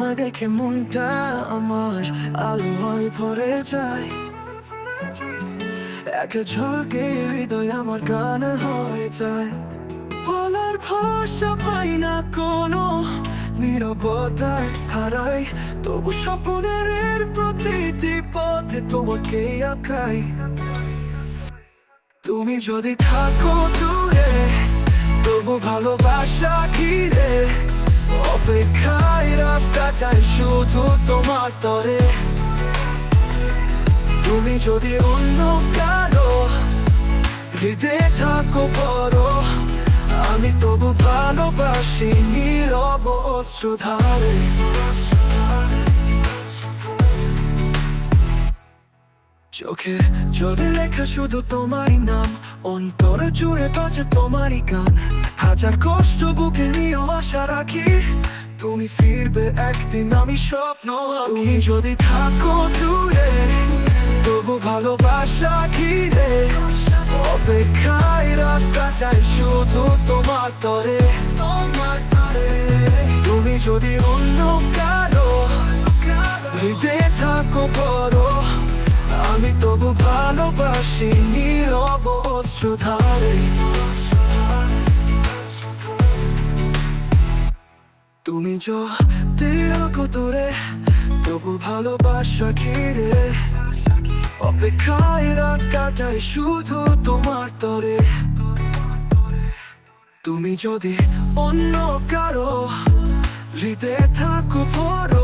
তোমায় দেখে মনটা আমার আলো হয়ে ভরে যায়? এক ঝলকে হৃদয় আমার গান হয়ে যায়। বলার ভাষা পাই না কোনো নীরবতায় হারাই। তবু স্বপ্নের প্রতিটি পথে তোমাকে আঁকাই। তুমি যদি থাকো দূরে, তবু ভালোবাসা ঘিরে অপেক্ষায় কাটাই শুধু তোমার তরে। তুমি যদি অন্য কারও হৃদয়ে থাকো বড় আমি তবু ভালোবাসি নীরব অশ্রুধারে। চোখে জলে লেখা শুধু তোমারই নাম, অন্তরে জুড়ে বাজে তোমারই গান। হাজার কষ্ট বুকে নিয়েও আশা রাখি তুমি ফিরবে একদিন, আমি স্বপ্ন। তুমি যদি থাকো দূরে, তবু ভালোবাসা ঘিরে। অপেক্ষায় রাত কাটাই শুধু তোমার তরে। তোমার তরে তুমি যদি অন্য কারও হৃদয়ে থাকো বড় আমি তবু ভালোবাসি নীরব অশ্রুধারে। তুমি যদি দূরে তবু ভালোবাসা ঘিরে। অপেক্ষায় রাত কাটাই শুধু তোমার তরে। তুমি যদি অন্য কারও হৃদয়ে থাকো বড়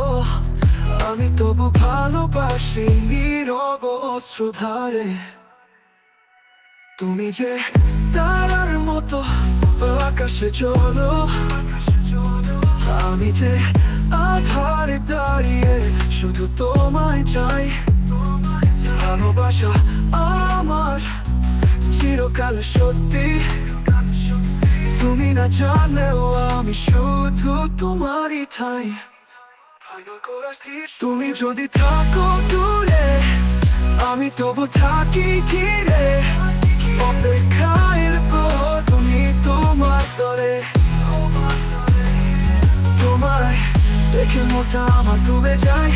আমি তবু ভালোবাসি নীরব অশ্রুধারে। তুমি যে তারার মতো আকাশে চলো আমি যে আধারে দাঁড়িয়ে শুধু তোমায় চাই। ভালোবাসা আমার চিরকাল সত্যি। তুমি না জানলেও আমি শুধু তোমারই ঠাই। তুমি যদি থাকো দূরে, আমি তবু থাকি ঘিরে। অপেক্ষায় মোটা আমার ডুবে যায়।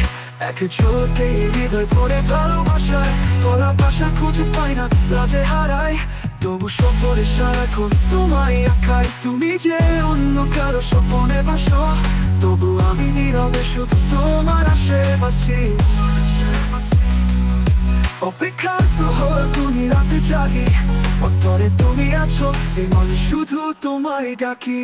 এক ছোটে হৃদয় পরে ভালোবাসায়। গলা ভাষা খুঁজে পাই না, লাজে হারাই। তবু সফরে সারাক্ষণ তোমায় আঁকাই। তুমি যে অন্য কারও স্বপনে তবু আমি নীরবে শুধু তোমার আশেপাশে। অপেক্ষার প্রহর তুমি রাতে জাগি, অন্তরে তুমি আছো মনে শুধু তোমায় ডাকি।